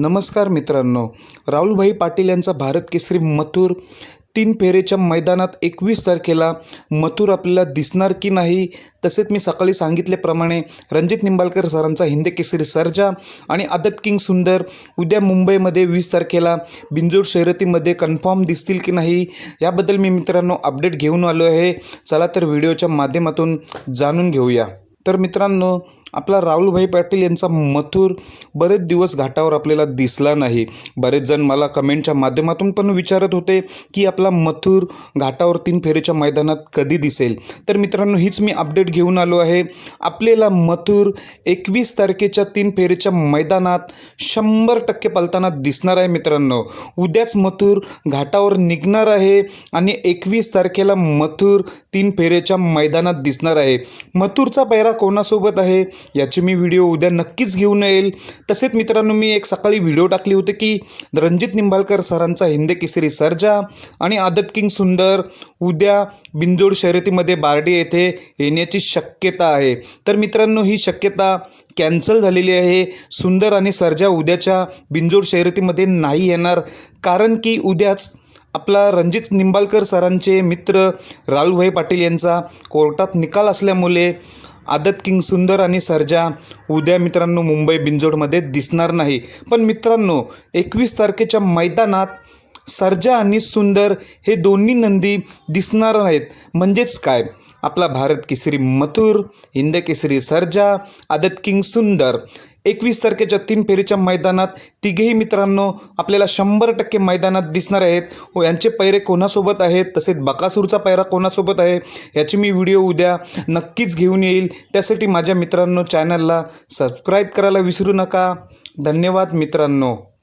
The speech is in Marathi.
नमस्कार मित्रांनो राहुलभाई पाटील यांचा भारत केसरी मथुर तीन फेरेच्या मैदानात एकवीस तारखेला मथुर आपल्याला दिसणार की नाही? तसेच मी सकाळी सांगितल्याप्रमाणे रणजित निंबाळकर सरांचा हिंद केसरी सर्जा आणि आदत किंग सुंदर उद्या मुंबईमध्ये वीस तारखेला बिंजोड शर्यतीमध्ये कन्फर्म दिसतील की नाही? याबद्दल मी मित्रांनो अपडेट घेऊन आलो आहे. चला तर व्हिडिओच्या माध्यमातून जाणून घेऊया. तर मित्रांनो आपला राहुलभाई पाटील यांचा मथुर बरेच दिवस घाटावर आपल्याला दिसला नाही. बरेच जण मला कमेंटच्या माध्यमातून पण विचारत होते की आपला मथुर घाटावर तीन फेरीच्या मैदानात कधी दिसेल? तर मित्रांनो हीच मी अपडेट घेऊन आलो आहे. आपल्याला मथुर एकवीस तारखेच्या तीन फेरीच्या मैदानात शंभर टक्के पलताना दिसणार आहे मित्रांनो. उद्याच मथुर घाटावर निघणार आहे आणि एकवीस तारखेला मथुर तीन फेरीच्या मैदानात दिसणार आहे. मथुरचा पैरा कोणासोबत आहे? याची मी व्हिडिओ उद्या नक्कीच घेऊन येईल. तसेच मित्रांनो मी एक सकाळी व्हिडिओ टाकली होती की रणजित निंबाळकर सरांचा हिंदे केसरी सर्जा आणि आदत किंग सुंदर उद्या बिंजोड शर्यतीमध्ये बार्डी येथे येण्याची शक्यता आहे. तर मित्रांनो ही शक्यता कॅन्सल झालेली आहे. सुंदर आणि सर्जा उद्याच्या बिंजोड शर्यतीमध्ये नाही येणार. कारण की उद्याच आपला रणजित निंबाळकर सरांचे मित्र राहुलभाई पाटील यांचा कोर्टात निकाल असल्यामुळे आदत किंग सुंदर आणि सर्जा उद्या मित्रांनो मुंबई बिंजोडमध्ये दिसणार नाही. पण मित्रांनो एकवीस तारखेच्या मैदानात सर्जा आणि सुंदर हे दोन्ही नंदी दिसणार नाहीत. म्हणजेच काय? आपला भारत केसरी मथुर हिंद केसरी सर्जा आदत किंग सुंदर. एकवीस तारखेच्या तीन फेरीच्या मैदानात तिघेही मित्रांनो आपल्याला शंभर टक्के मैदानात दिसणार आहेत. व यांचे पैरे कोणासोबत आहेत? तसेच बकासूरचा पैरा कोणासोबत आहे? याची मी व्हिडिओ उद्या नक्कीच घेऊन येईल. त्यासाठी माझ्या मित्रांनो चॅनलला सबस्क्राईब करायला विसरू नका. धन्यवाद मित्रांनो.